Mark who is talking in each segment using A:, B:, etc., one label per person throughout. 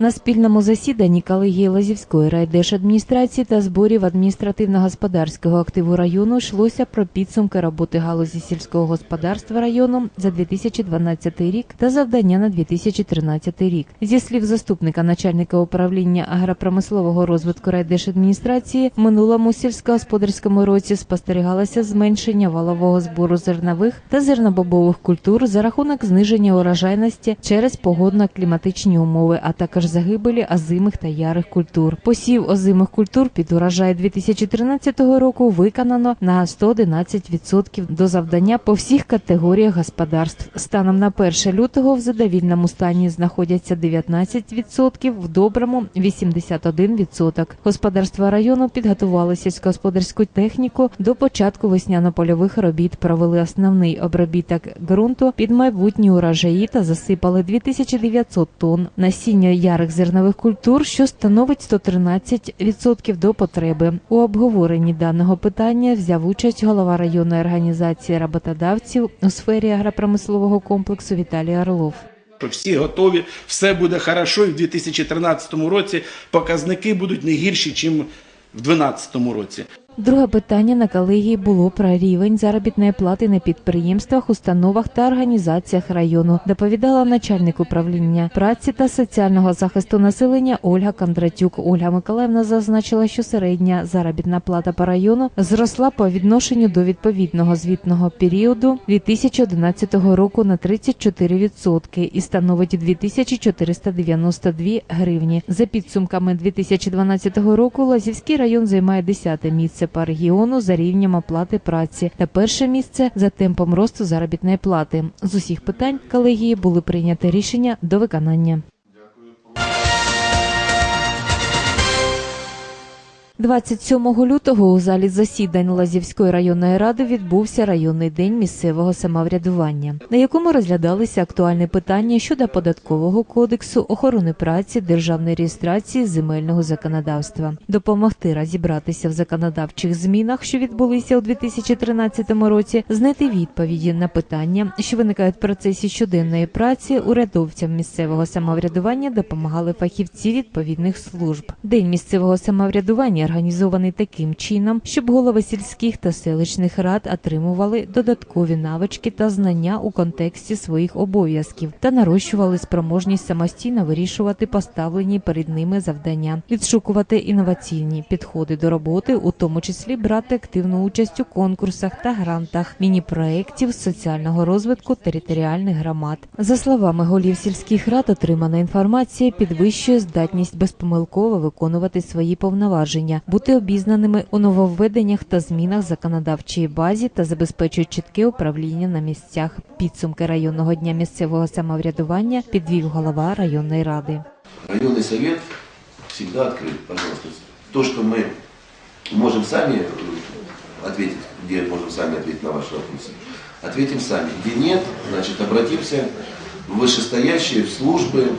A: На спільному засіданні колегії Лазівської райдержадміністрації та зборів адміністративно-господарського активу району йшлося про підсумки роботи галузі сільського господарства району за 2012 рік та завдання на 2013 рік. Зі слів заступника начальника управління агропромислового розвитку райдержадміністрації, в минулому сільськогосподарському році спостерігалося зменшення валового збору зернових та зернобобових культур за рахунок зниження урожайності через погодно-кліматичні умови, а також загибелі озимих та ярих культур. Посів озимих культур під урожай 2013 року виконано на 111% до завдання по всіх категоріях господарств. Станом на 1 лютого в задовільному стані знаходяться 19%, в доброму 81%. Господарства району підготували сільськогосподарську техніку до початку весняно-польових робіт. Провели основний обробіток ґрунту під майбутні урожаї та засипали 2900 тонн насіння ярих зернових культур, що становить 113% до потреби. У обговоренні даного питання взяв участь голова районної організації роботодавців у сфері агропромислового комплексу Віталій Орлов.
B: що всі готові, все буде хорошо, і в 2013 році показники будуть не гірші, ніж в 2012 році.
A: Друге питання на колегії було про рівень заробітної плати на підприємствах, установах та організаціях району. Доповідала начальник управління праці та соціального захисту населення Ольга Кондратюк. Ольга Миколаївна зазначила, що середня заробітна плата по району зросла по відношенню до відповідного звітного періоду 2011 року на 34% і становить 2492 гривні. За підсумками 2012 року Лазівський район займає 10 місце по регіону за рівнем оплати праці та перше місце за темпом росту заробітної плати. З усіх питань колегії були прийняті рішення до виконання. 27 лютого у залі засідань Лазівської районної ради відбувся районний день місцевого самоврядування, на якому розглядалися актуальні питання щодо податкового кодексу, охорони праці, державної реєстрації земельного законодавства, допомогти розібратися в законодавчих змінах, що відбулися у 2013 році, знайти відповіді на питання, що виникають в процесі щоденної праці. Урядовцям місцевого самоврядування допомагали фахівці відповідних служб. День місцевого самоврядування організований таким чином, щоб голови сільських та селищних рад отримували додаткові навички та знання у контексті своїх обов'язків та нарощували спроможність самостійно вирішувати поставлені перед ними завдання, відшукувати інноваційні підходи до роботи, у тому числі брати активну участь у конкурсах та грантах, міні-проєктів соціального розвитку територіальних громад. За словами голів сільських рад, отримана інформація підвищує здатність безпомилково виконувати свої повноваження, бути обізнаними у нововведеннях та змінах законодавчої базі та забезпечує чітке управління на місцях. Підсумки районного дня місцевого самоврядування підвів голова районної ради.
C: Районный совет всегда открыт, пожалуйста. То, что мы можем сами э, ответить, где можем сами ответить на ваши вопросы, ответим сами. Где нет, значит, обратимся в вышестоящие службы,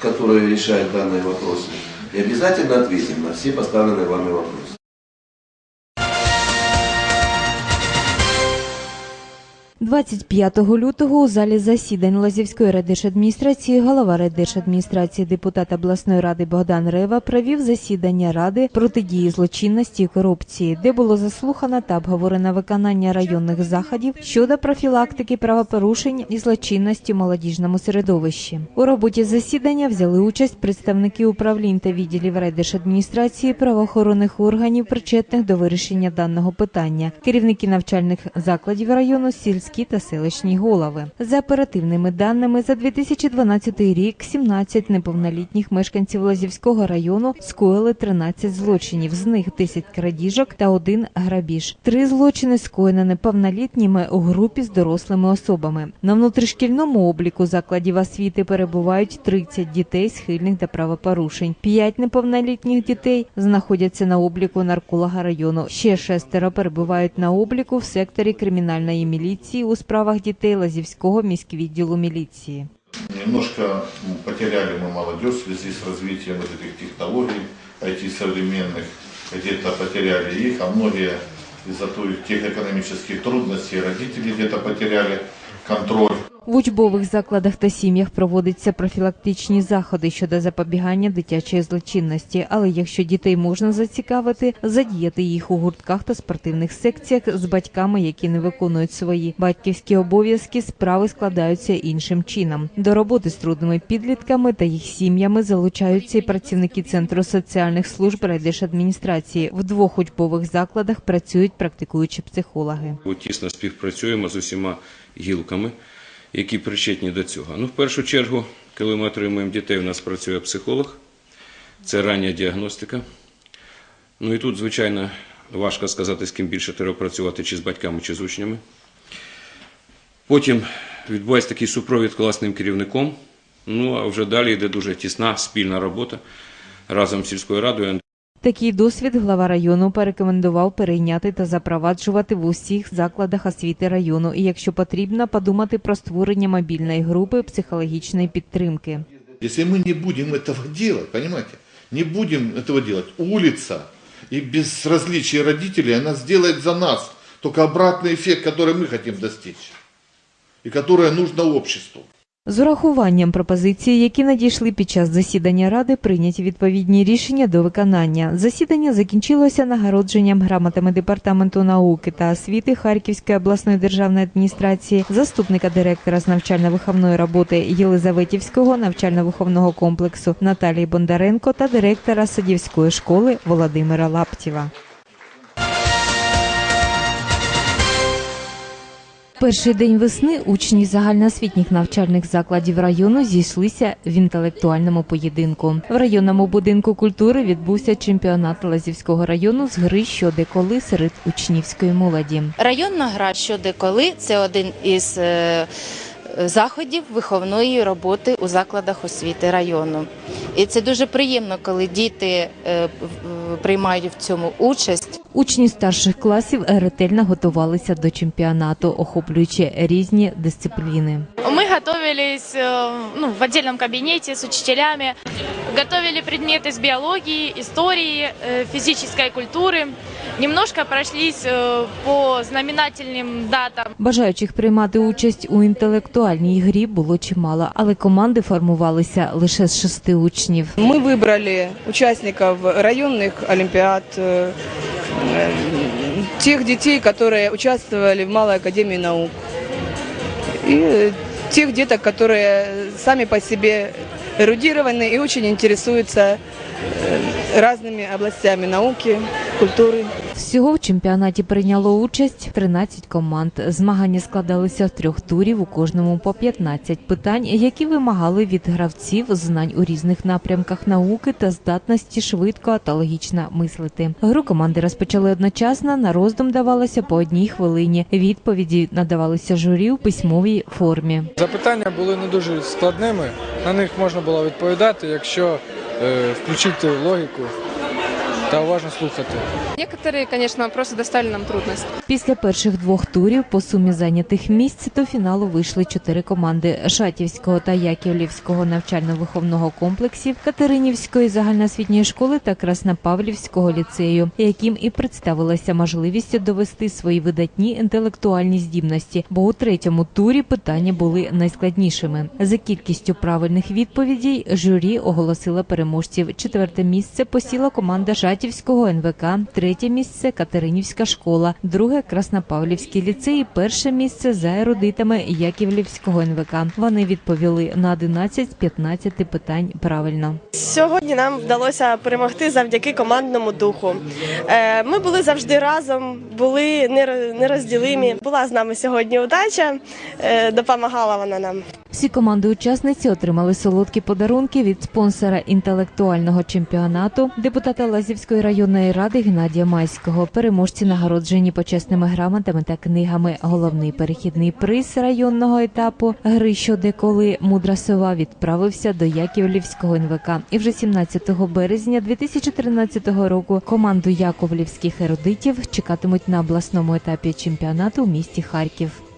C: которые решают данные вопросы, и обязательно ответим на все поставленные вами вопросы.
A: – 25 лютого у залі засідань Лазівської райдержадміністрації голова райдержадміністрації депутат обласної ради Богдан Рева провів засідання ради протидії злочинності і корупції, де було заслухано та обговорено виконання районних заходів щодо профілактики правопорушень і злочинності в молодіжному середовищі. У роботі засідання взяли участь представники управлінь та відділів райдержадміністрації правоохоронних органів, причетних до вирішення даного питання, керівники навчальних закладів району, сільські та селищні голови. За оперативними даними, за 2012 рік 17 неповнолітніх мешканців Лазівського району скоїли 13 злочинів, з них 10 крадіжок та один грабіж. Три злочини скоєно неповнолітніми у групі з дорослими особами. На внутрішкільному обліку закладів освіти перебувають 30 дітей, схильних до правопорушень. П'ять неповнолітніх дітей знаходяться на обліку нарколога району. Ще шестеро перебувають на обліку в секторі кримінальної міліції у справах дітей Лазівського міськвідділу міліції.
D: Немножко м, потеряли мы молодежь в связи с развитием вот этих технологий, IT-современных. Где-то потеряли их, а многие из-за той- тех экономических трудностей родители где-то потеряли контроль.
A: в учбових закладах та сім'ях проводяться профілактичні заходи щодо запобігання дитячої злочинності. Але якщо дітей можна зацікавити, задіяти їх у гуртках та спортивних секціях з батьками, які не виконують свої батьківські обов'язки, справи складаються іншим чином. До роботи з трудними підлітками та їх сім'ями залучаються і працівники центру соціальних служб райдержадміністрації. В двох учбових закладах працюють практикуючі психологи.
E: Ми тісно співпрацюємо з усіма гілками, які причетні до цього. Ну, в першу чергу, коли ми отримуємо дітей, у нас працює психолог, це рання діагностика. Ну і тут, звичайно, важко сказати, з ким більше треба працювати, чи з батьками, чи з учнями. Потім відбувається такий супровід класним керівником. Ну а вже далі йде дуже тісна спільна робота разом з сільською радою.
A: Такий досвід глава району порекомендував перейняти та запроваджувати в усіх закладах освіти району. І якщо потрібно, подумати про створення мобільної групи психологічної підтримки.
D: Если мы не будем этого делать, понимаете, не будем этого делать, улица и безразличие родителей, она сделает за нас только обратный эффект, который мы хотим достичь и которое нужно обществу.
A: З урахуванням пропозицій, які надійшли під час засідання ради, прийняті відповідні рішення до виконання. Засідання закінчилося нагородженням грамотами департаменту науки та освіти Харківської обласної державної адміністрації, заступника директора з навчально-виховної роботи Єлизаветівського навчально-виховного комплексу Наталії Бондаренко та директора садівської школи Володимира Лаптєва. Перший день весни учні загальноосвітніх навчальних закладів району зійшлися в інтелектуальному поєдинку. В районному будинку культури відбувся чемпіонат Лазівського району з гри що де коли серед учнівської молоді.
F: Районна гра «Що, коли» це один із е, заходів виховної роботи у закладах освіти району. І це дуже приємно, коли діти е, в- приймають в цьому участь.
A: Учні старших класів ретельно готувалися до чемпіонату, охоплюючи різні дисципліни.
G: Мы готовились э, ну, в отдельном кабинете с учителями, готовили предметы из биологии, истории, э, физической культуры. Немножко прошлись э, по знаменательным датам.
A: Бажаючих приймати участь у інтелектуальній грі було чимало, але команди формувалися лише з шести учнів.
H: Мы выбрали участников районных олимпиад, э, э, тех детей, которые участвовали в Малой академии наук, и э, тех деток, которые сами по себе эрудированы и очень интересуются э, разными областями науки, культуры.
A: Всього в чемпіонаті прийняло участь 13 команд. Змагання складалися з трьох турів, у кожному по 15 питань, які вимагали від гравців знань у різних напрямках науки та здатності швидко та логічно мислити. Гру команди розпочали одночасно. На роздум давалося по одній хвилині. Відповіді надавалися журі в письмовій формі.
I: Запитання були не дуже складними. На них можна було відповідати, якщо е, включити логіку та уважно слухати.
J: Некоторые, конечно, просто доставили нам трудности.
A: Після перших двох турів по сумі зайнятих місць до фіналу вийшли чотири команди Шатівського та Яківлівського навчально-виховного комплексів, Катеринівської загальноосвітньої школи та Краснопавлівського ліцею, яким і представилася можливість довести свої видатні інтелектуальні здібності. Бо у третьому турі питання були найскладнішими. За кількістю правильних відповідей журі оголосила переможців. Четверте місце посіла команда Шатівського НВК, третє місце Катеринівська школа, друге Краснопавлівський ліцей, перше місце за ерудитами Яківлівського НВК. Вони відповіли на 11 з 15 питань правильно.
K: Сьогодні нам вдалося перемогти завдяки командному духу. Е, Ми були завжди разом, були нер- нерозділимі. Була з нами сьогодні удача, е, допомагала вона нам.
A: Всі команди-учасниці отримали солодкі подарунки від спонсора інтелектуального чемпіонату, депутата Лазівської районної ради Геннадія Майського. Переможці нагороджені почесними грамотами та книгами. Головний перехідний приз районного етапу гри що де мудра сова відправився до Яківлівського НВК. І вже 17 березня 2013 року команду яковлівських ерудитів чекатимуть на обласному етапі чемпіонату у місті Харків.